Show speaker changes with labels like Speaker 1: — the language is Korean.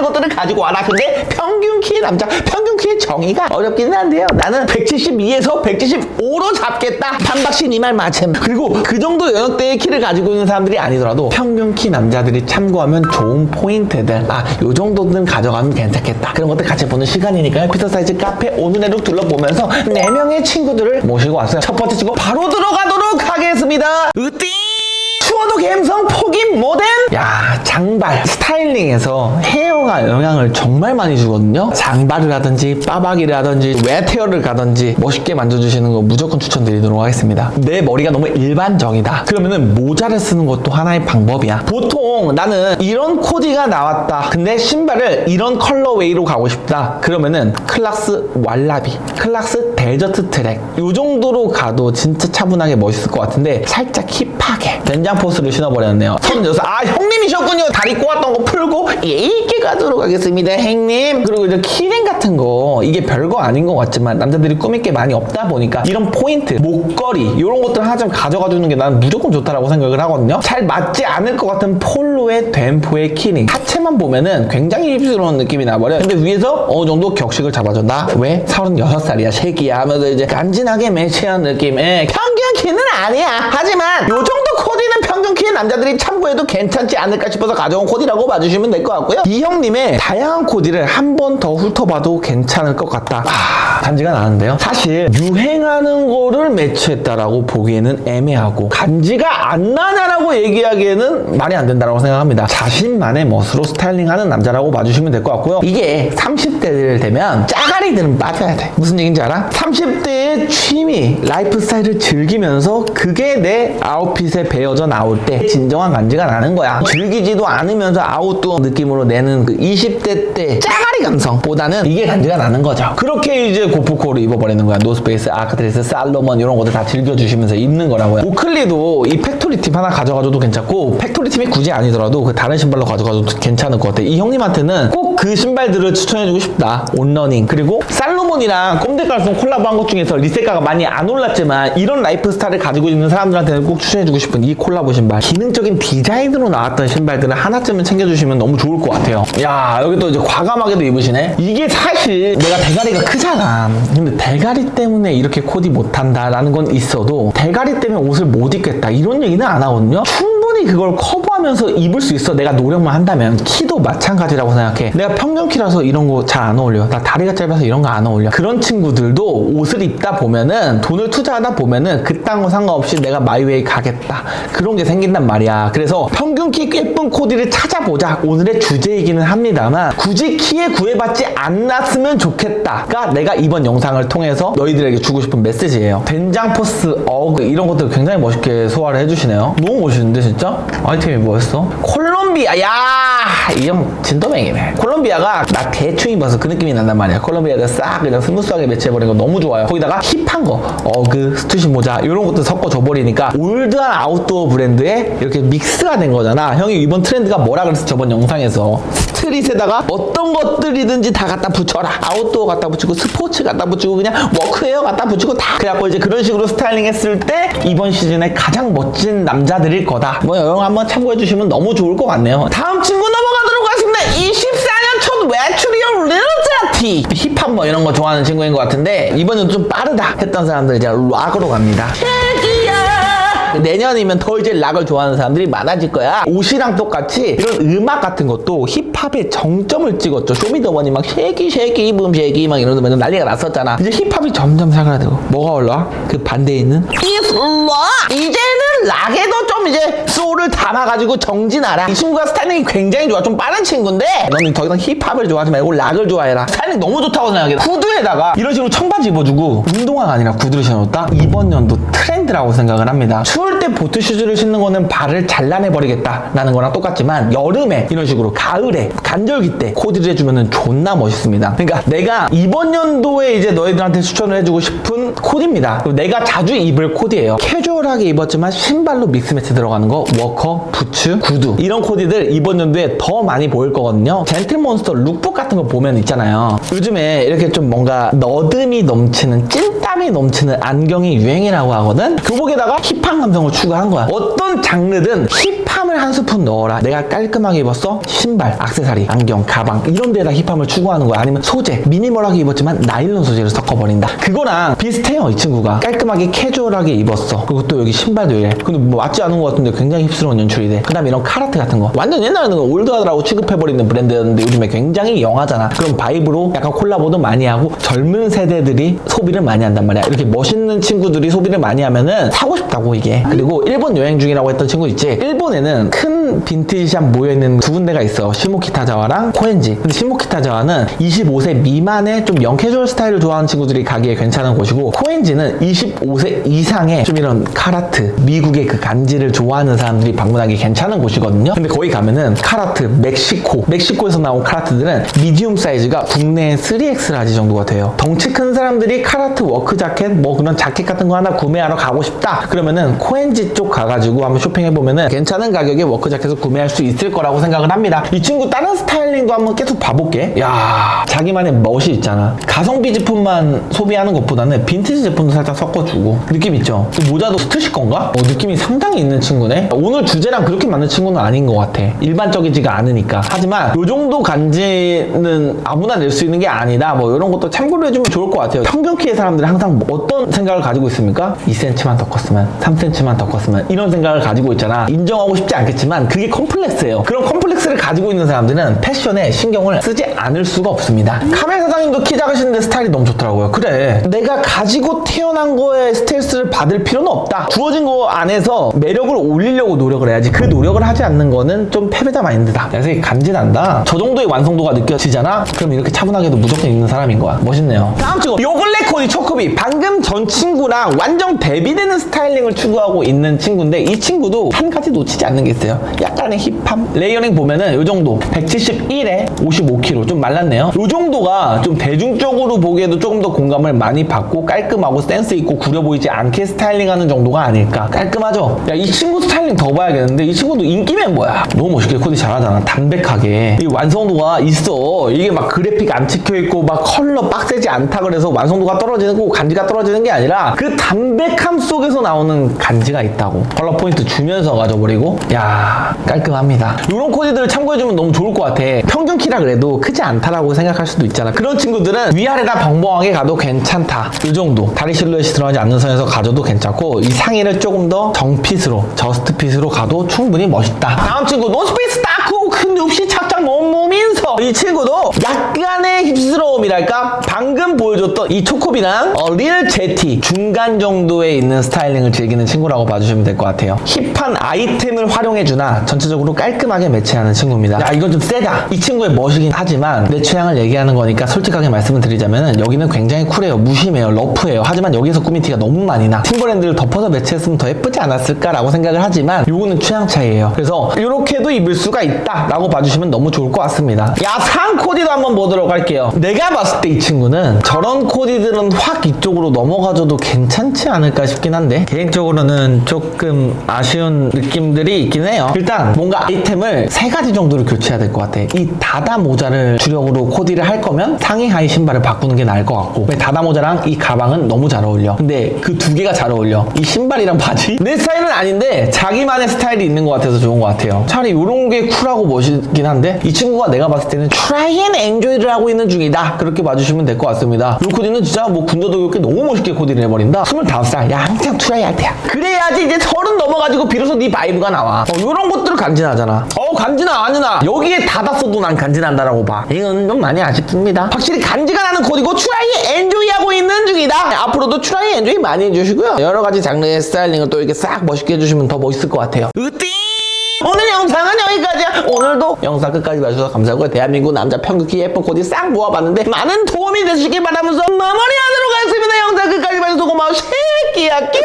Speaker 1: 있는 것들을 가지고 와라. 근데 평균 키의 남자, 평균 키의 정의가 어렵기는 한데요. 나는 172에서 175로 잡겠다. 판박신 이 말 맞음. 그리고 그 정도 연령대의 키를 가지고 있는 사람들이 아니더라도 평균 키 남자들이 참고하면 좋은 포인트들. 아, 요 정도는 가져가면 괜찮겠다. 그런 것들 같이 보는 시간이니까요. 피터 사이즈 카페 오늘의 룩 둘러보면서 4명의 친구들을 모시고 왔어요. 첫 번째 친구 바로 들어가도록 하겠습니다. 으띠! 추워도 감성 포기 모델? 야 장발. 스타일링에서 헤어가 영향을 정말 많이 주거든요. 장발을 하든지 빠박이를 하든지 웨테어를 가든지 멋있게 만져주시는 거 무조건 추천드리도록 하겠습니다. 내 머리가 너무 일반적이다. 그러면은 모자를 쓰는 것도 하나의 방법이야. 보통 나는 이런 코디가 나왔다. 근데 신발을 이런 컬러웨이로 가고 싶다. 그러면은 클락스 왈라비 클락스 데저트 트랙. 요 정도로 가도 진짜 차분하게 멋있을 것 같은데 살짝 힙하게. 된장 포 스를 신어버렸네요. 36, 아 형님이셨군요. 다리 꼬았던 거 풀고 예있게 가도록 하겠습니다. 형님. 그리고 이제 키링 같은 거 이게 별거 아닌 것 같지만 남자들이 꾸밀 게 많이 없다 보니까 이런 포인트 목걸이 이런 것들 하나 좀 가져가 주는 게 나는 무조건 좋다라고 생각을 하거든요. 잘 맞지 않을 것 같은 폴로의 덴포의 키링. 하체만 보면은 굉장히 힙스러운 느낌이 나버려 근데 위에서 어느 정도 격식을 잡아줘 나? 왜? 36살이야 새끼야 하면서 이제 간지나게 매치한 느낌의 평균 키는 아니야. 하지만 요 정도 코디는 평균 키의 남자들이 참고해도 괜찮지 않을까 싶어서 가져온 코디라고 봐주시면 될 것 같고요. 이형 님의 다양한 코디를 한 번 더 훑어봐도 괜찮을 것 같다. 아, 간지가 나는데요. 사실 유행하는 거를 매치했다라고 보기에는 애매하고 간지가 안 나냐라고 얘기하기에는 말이 안 된다라고 생각합니다. 자신만의 멋으로 스타일링하는 남자라고 봐주시면 될 것 같고요. 이게 30대들 되면 짜가리들은 빠져야 돼. 무슨 얘기인지 알아? 30대의 취미 라이프 스타일을 즐기면서 그게 내 아웃핏에 배어져 나올 때 진정한 간지가 나는 거야. 즐기지도 않으면서 아웃도어 느낌으로 내는 그 20대 때 짜가리 감성보다는 이게 간지가 나는 거죠. 그렇게 이제 고프코를 입어버리는 거야. 노스페이스, 아크트리스, 살로몬 이런 것들 다 즐겨주시면서 입는 거라고요. 오클리도 이 팩토리 팁 하나 가져가줘도 괜찮고 팩토리 팁이 굳이 아니더라도 그 다른 신발로 가져가도 괜찮을 것 같아. 이 형님한테는 꼭 그 신발들을 추천해주고 싶다. 온러닝. 그리고 살로몬이랑 꼼데깔송 콜라보한 것 중에서 리세가가 많이 안 올랐지만 이런 라이프 스타일을 가지고 있는 사람들한테는 꼭 추천해주고 싶은 이 콜라보 신발. 기능적인 디자인으로 나왔던 신발들을 하나쯤은 챙겨주시면 너무 좋을 것 같아요. 야 여기 또 이제 과감하게도 입으시네. 이게 사실 내가 대가리가 크잖아. 근데 대가리 때문에 이렇게 코디 못한다라는 건 있어도 대가리 때문에 옷을 못 입겠다. 이런 얘기는 안 하거든요 충분히 그걸 커버하면서 입을 수 있어. 내가 노력만 한다면. 키도 마찬가지라고 생각해. 내가 평균 키라서 이런 거 잘 안 어울려. 나 다리가 짧아서 이런 거 안 어울려. 그런 친구들도 옷을 입다 보면은 돈을 투자하다 보면은 그딴 거 상관없이 내가 마이웨이 가겠다. 그런 게 생긴단 말이야. 그래서 평균 키 예쁜 코디를 찾아보자. 오늘의 주제이기는 합니다만 굳이 키에 구애받지 않았으면 좋겠다가 내가 이번 영상을 통해서 너희들에게 주고 싶은 메시지예요. 된장 포스 어그 이런 것들 굉장히 멋있게 소화를 해주시네요. 너무 멋있는데 진짜 아이템이 뭐였어? 콜롬비아 야이 형 진도맹이네. 콜롬비아가 나 대충 입어서 그 느낌이 난단 말이야. 콜롬비아가 싹 그냥 스무스하게 매치해버린 거 너무 좋아요. 거기다가 힙한 거 어그 스투시 모자 이런 것도 섞어줘 버리니까 올드한 아웃도어 브랜드에 이렇게 믹스가 된 거잖아. 형이 이번 트렌드가 뭐라 그랬어 저번 영상에서? 스트릿에다가 어떤 것들이든지 다 갖다 붙여라. 아웃도어 갖다 붙이고 스포츠 갖다 붙이고 그냥 워크웨어 갖다 붙이고 다. 그래갖고 이제 그런 식으로 스타일링 했을 때 이번 시즌에 가장 멋진 남자들일 거다. 뭐거 한번 참고해 주시면 너무 좋을 것 같네요 다음 친구 넘어가도록 하겠습니다 24년 첫 외출이요 리르자티 힙합 뭐 이런 거 좋아하는 친구인 것 같은데 이번엔 좀 빠르다 했던 사람들 이제 락으로 갑니다 내년이면 더 이제 락을 좋아하는 사람들이 많아질 거야. 옷이랑 똑같이 이런 음악 같은 것도 힙합의 정점을 찍었죠. 쇼미더머니 막 쉐기 쉐기 입음 쉐기 막 이러면서 난리가 났었잖아. 이제 힙합이 점점 사그라들고 뭐가 올라? 그 반대에 있는 이슬라 이제는 락에도 좀 이제 소울을 담아가지고 정진하라. 이 친구가 스타일링이 굉장히 좋아. 좀 빠른 친구인데 너는 더 이상 힙합을 좋아하지 말고 락을 좋아해라. 스타일링 너무 좋다고 생각해. 후드에다가 이런 식으로 청바지 입어주고 운동화가 아니라 구두를 신었다? 이번 연도 트렌드라고 생각을 합니다. 추울 때 보트 슈즈를 신는 거는 발을 잘라내버리겠다라는 거랑 똑같지만 여름에 이런 식으로 가을에 간절기 때 코디를 해주면 존나 멋있습니다. 그러니까 내가 이번 연도에 이제 너희들한테 추천을 해주고 싶은 코디입니다. 내가 자주 입을 코디예요. 캐주얼하게 입었지만 신발로 믹스매치 들어가는 거 워커 부츠, 구두 이런 코디들 이번 연도에 더 많이 보일 거거든요. 젠틀몬스터 룩북 같은 거 보면 있잖아요. 요즘에 이렇게 좀 뭔가 너듬이 넘치는 찐 땀이 넘치는 안경이 유행이라고 하거든. 교복에다가 힙한 감성을 추구한 거야. 어떤 장르든 힙함을 한 스푼 넣어라. 내가 깔끔하게 입었어? 신발, 악세사리, 안경, 가방 이런 데다 힙함을 추구하는 거야. 아니면 소재, 미니멀하게 입었지만 나일론 소재를 섞어버린다. 그거랑 비슷해요, 이 친구가. 깔끔하게 캐주얼하게 입었어. 그리고 또 여기 신발도 이래. 근데 뭐 맞지 않은 것 같은데 굉장히 힙스러운 연출이 돼. 그 다음에 이런 카라트 같은 거. 완전 옛날에는 올드하다라고 취급해버리는 브랜드였는데 요즘에 굉장히 영하잖아. 그런 바이브로 약간 콜라보도 많이 하고 젊은 세대들이 소비를 많이 한단 말이야. 이렇게 멋있는 친구들이 소비를 많이 하면은 사고 싶다고 이게. 그리고 일본 여행 중이라고 했던 친구 있지. 일본에는 큰 빈티지샵 모여있는 두 군데가 있어. 시모키타자와랑 코엔지. 근데 시모키타자와는 25세 미만의 좀 영캐주얼 스타일을 좋아하는 친구들이 가기에 괜찮은 곳이고 코엔지는 25세 이상의 좀 이런 카라트, 미국의 그 간지를 좋아하는 사람들이 방문하기 괜찮은 곳이거든요. 근데 거기 가면은 카라트, 멕시코, 멕시코에서 나온 카라트들은 미디움 사이즈가 국내 3X 라지 정도가 돼요. 덩치 큰 사람들이 카라트 워크 자켓, 뭐 그런 자켓 같은 거 하나 구매하러 가고 싶다. 그러면은 코엔지 쪽 가가지고 한번 쇼핑해 보면은 괜찮은 가격에 워크 자켓 을 구매할 수 있을 거라고 생각을 합니다. 이 친구 다른 스타일링도 한번 계속 봐볼게. 야, 자기만의 멋이 있잖아. 가성비 제품만 소비하는 것보다는 빈티지 제품도 살짝 섞어주고 느낌 있죠? 그 모자도 스트식 건가? 어, 느낌이 상당히 있는 친구네. 오늘 주제랑 그렇게 맞는 친구는 아닌 것 같아. 일반적이지가 않으니까. 하지만 요 정도 간지는 아무나 낼 수 있는 게 아니다. 뭐 이런 것도 참고로 해주면 좋을 것 같아요. 평균 키의 사람들은 항상 뭐 어떤 생각을 가지고 있습니까? 2cm만 더 컸으면, 3cm만 더 컸으면 이런 생각을 가지고 있잖아. 인정하고 싶지 않겠지만 그게 컴플렉스예요. 그런 컴플렉스를 가지고 있는 사람들은 패션에 신경을 쓰지 않을 수가 없습니다. 카멜 사장님도 키 작으신데 스타일이 너무 좋더라고요. 그래. 내가 가지고 태어난 거에 스트레스를 받을 필요는 없다. 주어진 거 안에서 매력을 올리려고 노력을 해야지. 그 노력을 하지 않는 거는 좀 패배자 마인드다. 그래서 이게 감지난다. 저 정도의 완성도가 느껴지잖아? 그럼 이렇게 차분하게도 무조건 있는 사람인 거야. 멋있네요. 다음 친구. 요 근래 코디 초코비. 방금 전 친구랑 완전 대비되는 스타일링을 추구하고 있는 친구인데 이 친구도 한 가지 놓치지 않는 게 있어요. 약간의 힙함. 레이어링 보면은 요 정도. 171에 55kg. 좀 말랐네요. 요 정도가 좀 대중적으로 보기에도 조금 더 공감을 많이 받고 깔끔하고 센스 있고 구려 보이지 않게 스타일링하는 정도가 아닐까. 깔끔하죠? 야, 이 친구 스타일링 더 봐야겠는데 이 친구도 인기 멤버야. 너무 멋있게 코디 잘하잖아. 담백하게. 이 완성도가 있어. 이게 막 그래픽 안 찍혀 있고 막 컬러 빡세지 않다 그래서 완성도가 떨어지는 거 간지가 떨어지는 게 아니라 그 담백함 속에서 나오는 간지가 있다고. 컬러 포인트 주면서 가져버리고 야 깔끔합니다. 이런 코디들을 참고해주면 너무 좋을 것 같아. 평균 키라 그래도 크지 않다라고 생각할 수도 있잖아. 그런 친구들은 위아래가 벙벙하게 가도 괜찮다. 이 정도. 다리 실루엣이 들어가지 않는 선에서 가져도 괜찮고 이 상의를 조금 더 정핏으로 저스트 핏으로 가도 충분히 멋있다. 다음 친구 노스페이스 다 크 근데 없이 착장 몸몸인서. 이 친구도 약간의 힙스러움이랄까? 방금 보여줬던 이 초코비랑 어, 릴 제티 중간 정도에 있는 스타일링을 즐기는 친구라고 봐주시면 될 것 같아요. 힙한 아이템을 활용해주나 전체적으로 깔끔하게 매치하는 친구입니다. 야 이건 좀 세다. 이 친구의 멋이긴 하지만 내 취향을 얘기하는 거니까 솔직하게 말씀을 드리자면 여기는 굉장히 쿨해요. 무심해요. 러프해요. 하지만 여기서 꾸민 티가 너무 많이 나. 팀버랜드를 덮어서 매치했으면 더 예쁘지 않았을까라고 생각을 하지만 요거는 취향 차이예요. 그래서 이렇게도 입을 수가 있다 라고 봐주시면 너무 좋을 것 같습니다. 야상 코디도 한번 보도록 할게요. 내가 봤을 때 이 친구는 저런 코디들은 확 이쪽으로 넘어가줘도 괜찮지 않을까 싶긴 한데 개인적으로는 조금 아쉬운 느낌들이 있긴 해요. 일단 뭔가 아이템을 세 가지 정도로 교체해야 될 것 같아. 이 다다 모자를 주력으로 코디를 할 거면 상의 하의 신발을 바꾸는 게 나을 것 같고 왜 다다 모자랑 이 가방은 너무 잘 어울려. 근데 그 두 개가 잘 어울려. 이 신발이랑 바지? 내 스타일은 아닌데 자기만의 스타일이 있는 것 같아서 좋은 것 같아요. 차라리 이런 게 쿨하고 멋있 긴 한데 이 친구가 내가 봤을 때는 and enjoy를 하고 있는 중이다. 그렇게 봐주시면 될 것 같습니다. 이 코디는 진짜 뭐 군더더기 없게 너무 멋있게 코디를 해버린다. 25살. 야 항상 트라이 할 때야. 그래야지 이제 서른 넘어가지고 비로소 네 바이브가 나와. 어, 이런 것들을 간지나잖아. 어 간지나 아니나. 여기에 닫았어도 난 간지난다라고 봐. 이건 좀 많이 아쉽습니다. 확실히 간지가 나는 코디고 트라이 엔조이 하고 있는 중이다. 앞으로도 트라이 엔조이 많이 해주시고요. 여러 가지 장르의 스타일링을 또 이렇게 싹 멋있게 해주시면 더 멋있을 것 같아요. 오늘 영상은 여기까지야. 오늘도 영상 끝까지 봐주셔서 감사하고요. 대한민국 남자 평균키 예쁜 코디 싹 모아봤는데 많은 도움이 되시길 바라면서 마무리하도록 하겠습니다. 영상 끝까지 봐주셔서 고마워. 새끼야. 끼